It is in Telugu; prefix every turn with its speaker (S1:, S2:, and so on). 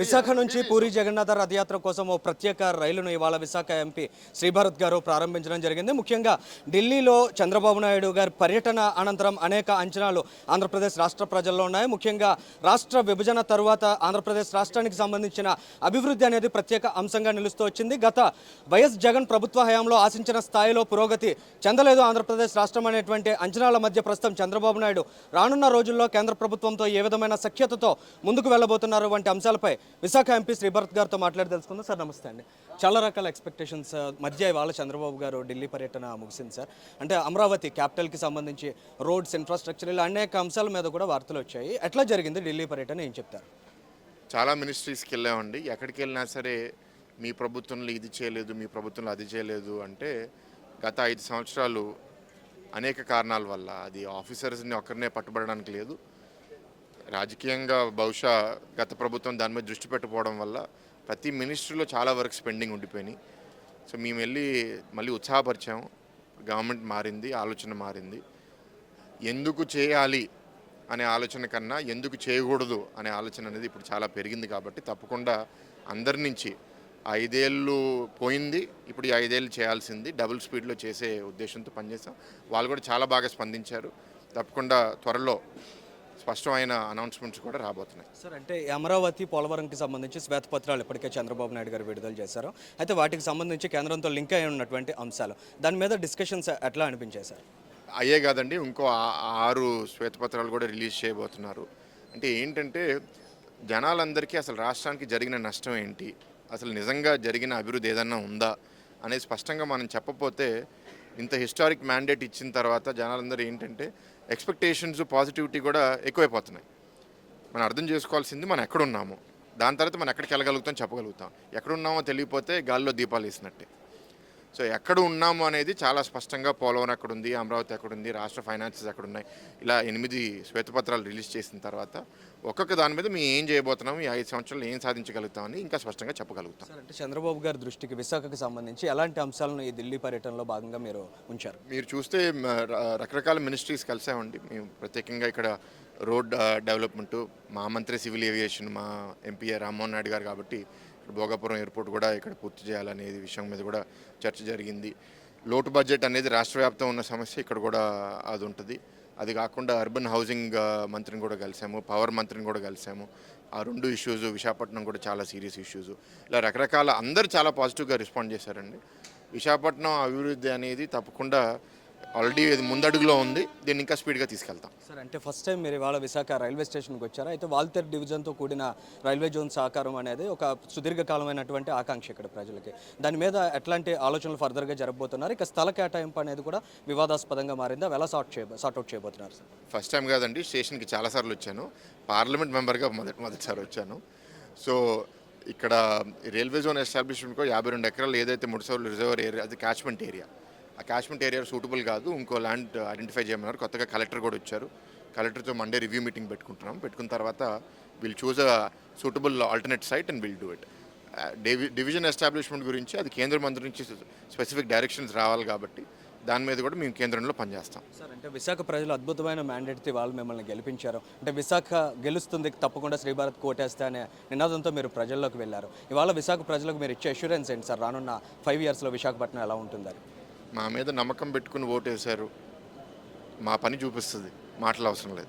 S1: విశాఖ నుంచి పూరి జగన్నాథ రథయాత్ర కోసం ఓ ప్రత్యేక రైలును ఇవాళ విశాఖ ఎంపీ శ్రీభారత్ గారు ప్రారంభించడం జరిగింది. ముఖ్యంగా ఢిల్లీలో చంద్రబాబు నాయుడు గారి పర్యటన అనంతరం అనేక అంచనాలు ఆంధ్రప్రదేశ్ రాష్ట్ర ప్రజల్లో ఉన్నాయి. ముఖ్యంగా రాష్ట్ర విభజన తరువాత ఆంధ్రప్రదేశ్ రాష్ట్రానికి సంబంధించిన అభివృద్ధి అనేది ప్రత్యేక అంశంగా నిలుస్తూ వచ్చింది. గత వైఎస్ జగన్ ప్రభుత్వ హయాంలో ఆశించిన స్థాయిలో పురోగతి చెందలేదు ఆంధ్రప్రదేశ్ రాష్ట్రం అనేటువంటి అంచనాల మధ్య ప్రస్తుతం చంద్రబాబు నాయుడు రానున్న రోజుల్లో కేంద్ర ప్రభుత్వంతో ఏ విధమైన సఖ్యతతో ముందుకు వెళ్ళబోతున్నారు వంటి అంశాలపై విశాఖ ఎంపీ శ్రీభరత్ గారితో మాట్లాడి తెలుసుకుందాం. సార్ నమస్తే అండి. చాలా రకాల ఎక్స్పెక్టేషన్స్ uh, మధ్య ఇవాళ చంద్రబాబు గారు ఢిల్లీ పర్యటన ముగిసింది సార్. అంటే అమరావతి క్యాపిటల్కి సంబంధించి రోడ్స్ ఇన్ఫ్రాస్ట్రక్చర్ ఇలా అనేక అంశాల మీద కూడా వార్తలు వచ్చాయి. ఎట్లా జరిగింది ఢిల్లీ పర్యటన? ఏం చెప్తారు?
S2: చాలా మినిస్ట్రీస్కి వెళ్ళామండి. ఎక్కడికి వెళ్ళినా సరే మీ ప్రభుత్వంలో ఇది చేయలేదు మీ ప్రభుత్వంలో అది చేయలేదు అంటే గత ఐదు సంవత్సరాలు అనేక కారణాల వల్ల అది ఆఫీసర్స్ని ఒక్కరినే పట్టుబడడానికి లేదు. రాజకీయంగా బహుశా గత ప్రభుత్వం దాని మీద దృష్టి పెట్టకపోవడం వల్ల ప్రతి మినిస్ట్రీలో చాలా వరకు స్పెండింగ్ ఉండిపోయినాయి. సో మేము వెళ్ళి మళ్ళీ ఉత్సాహపరిచాము గవర్నమెంట్ మారింది ఆలోచన మారింది. ఎందుకు చేయాలి అనే ఆలోచన కన్నా ఎందుకు చేయకూడదు అనే ఆలోచన అనేది ఇప్పుడు చాలా పెరిగింది కాబట్టి తప్పకుండా అందరి నుంచి ఐదేళ్ళు పోయింది ఇప్పుడు ఈ ఐదేళ్ళు చేయాల్సింది డబుల్ స్పీడ్లో చేసే ఉద్దేశంతో పనిచేసాం. వాళ్ళు కూడా చాలా బాగా స్పందించారు. తప్పకుండా త్వరలో స్పష్టమైన అనౌన్స్మెంట్స్ కూడా రాబోతున్నాయి.
S1: సార్ అంటే అమరావతి పోలవరంకి సంబంధించి శ్వేతపత్రాలు ఇప్పటికే చంద్రబాబు నాయుడు గారు విడుదల చేశారు. అయితే వాటికి సంబంధించి కేంద్రంతో లింక్ అయి ఉన్నటువంటి అంశాలు దాని మీద డిస్కషన్స్ ఎట్లా అనిపించాయి సార్
S2: అయ్యే కాదండి ఇంకో ఆరు శ్వేతపత్రాలు కూడా రిలీజ్ చేయబోతున్నారు. అంటే ఏంటంటే జనాలందరికీ అసలు రాష్ట్రానికి జరిగిన నష్టం ఏంటి అసలు నిజంగా జరిగిన అభివృద్ధి ఏదన్నా ఉందా అనేది స్పష్టంగా మనం చెప్పపోతే ఇంత హిస్టారిక్ మ్యాండేట్ ఇచ్చిన తర్వాత జనాలందరూ ఏంటంటే ఎక్స్పెక్టేషన్స్ పాజిటివిటీ కూడా ఎక్కువైపోతున్నాయి. మనం అర్థం చేసుకోవాల్సింది మనం ఎక్కడున్నాము? దాని తర్వాత మనం ఎక్కడికి వెళ్ళగలుగుతాం చెప్పగలుగుతాం. ఎక్కడున్నామో తెలియపోతే గాల్లో దీపాలు వేసినట్టే. సో ఎక్కడ ఉన్నాము అనేది చాలా స్పష్టంగా పోలవరం ఎక్కడుంది అమరావతి ఎక్కడుంది రాష్ట్ర ఫైనాన్సెస్ ఎక్కడున్నాయి ఇలా ఎనిమిది శ్వేతపత్రాలు రిలీజ్ చేసిన తర్వాత ఒక్కొక్క దాని మీద మేము ఏం చేయబోతున్నాం ఈ ఐదు సంవత్సరాలు ఏం సాధించగలుగుతామని ఇంకా స్పష్టంగా చెప్పగలుగుతాం.
S1: అంటే చంద్రబాబు గారి దృష్టికి విశాఖకు సంబంధించి ఎలాంటి అంశాలను ఈ ఢిల్లీ పర్యటనలో భాగంగా మీరు ఉంచారు?
S2: మీరు చూస్తే రకరకాల మినిస్ట్రీస్ కలిసామండి. మేము ప్రత్యేకంగా ఇక్కడ రోడ్ డెవలప్మెంట్ మా మంత్రి సివిల్ ఏవియేషన్ మా ఎంపీ రామ్మోహన్ నాయుడు గారు కాబట్టి భోగాపురం ఎయిర్పోర్ట్ కూడా ఇక్కడ పూర్తి చేయాలనేది విషయం మీద కూడా చర్చ జరిగింది. లోటు బడ్జెట్ అనేది రాష్ట్ర వ్యాప్తం ఉన్న సమస్య ఇక్కడ కూడా అది ఉంటుంది. అది కాకుండా అర్బన్ హౌసింగ్ మంత్రిని కూడా కలిసాము పవర్ మంత్రిని కూడా కలిసాము. ఆ రెండు ఇష్యూస్ విశాఖపట్నం కూడా చాలా సీరియస్ ఇష్యూస్. ఇలా రకరకాల అందరూ చాలా పాజిటివ్గా రెస్పాండ్ చేశారండి. విశాఖపట్నం అభివృద్ధి అనేది తప్పకుండా ఆల్రెడీ ఇది ముందడుగులో ఉంది. దీన్ని ఇంకా స్పీడ్గా తీసుకెళ్తాం.
S1: సార్ అంటే ఫస్ట్ టైం మీరు ఇవాళ విశాఖ రైల్వే స్టేషన్కి వచ్చారు? అయితే వాల్తేర్ డివిజన్తో కూడిన రైల్వే జోన్ సహకారం అనేది ఒక సుదీర్ఘకాలమైనటువంటి ఆకాంక్ష ఇక్కడ ప్రజలకి. దాని మీద ఎట్లాంటి ఆలోచనలు ఫర్దర్గా జరగబోతున్నారు? ఇక స్థల కేటాయింపు అనేది కూడా వివాదాస్పదంగా మారింది? అవి ఎలా సార్ట్ చేయ సార్ట్ అవుట్ చేయబోతున్నారు సార్?
S2: ఫస్ట్ టైం కాదండి స్టేషన్కి చాలాసార్లు వచ్చాను. పార్లమెంట్ మెంబర్గా మొదటి మొదటిసారి వచ్చాను. సో ఇక్కడ రైల్వే జోన్ ఎస్టాబ్లిష్మెంట్కో యాభై రెండు ఎకరాలు ఏదైతే ముడిసోర్లు రిజర్వర్ ఏరియా అది క్యాచ్మెంట్ ఏరియా ఆ క్యాచ్మెంట్ ఏరియా సూటబుల్ కాదు. ఇంకో ల్యాండ్ ఐడెంటిఫై చేయమన్నారు కొత్తగా కలెక్టర్ కూడా వచ్చారు. కలెక్టర్తో మండే రివ్యూ మీటింగ్ పెట్టుకుంటున్నాం. పెట్టుకున్న తర్వాత will choose a suitable alternate site and will do it division establishment గురించి అది కేంద్ర మంత్రి నుంచి స్పెసిఫిక్ డైరెక్షన్స్ రావాలి కాబట్టి దాని మీద కూడా మేము కేంద్రంలో పనిచేస్తాం.
S1: సార్ అంటే విశాఖ ప్రజలు అద్భుతమైన మ్యాండేట్తో వాళ్ళు మిమ్మల్ని గెలిపించారు. అంటే విశాఖ గెలుస్తుంది తప్పకుండా శ్రీభారత్ కోటేస్తే అనే నినాదంతో మీరు ప్రజల్లోకి వెళ్ళారు. ఇవాళ విశాఖ ప్రజలకు మీరు ఇచ్చే అష్యూరెన్స్ ఏంటి సార్? రానున్న ఫైవ్ ఇయర్స్లో విశాఖపట్నం ఎలా ఉంటుందని.
S2: మా మీద నమ్మకం పెట్టుకుని ఓటేశారు. మా పని చూపిస్తుంది. మాటలు అవసరం లేదు.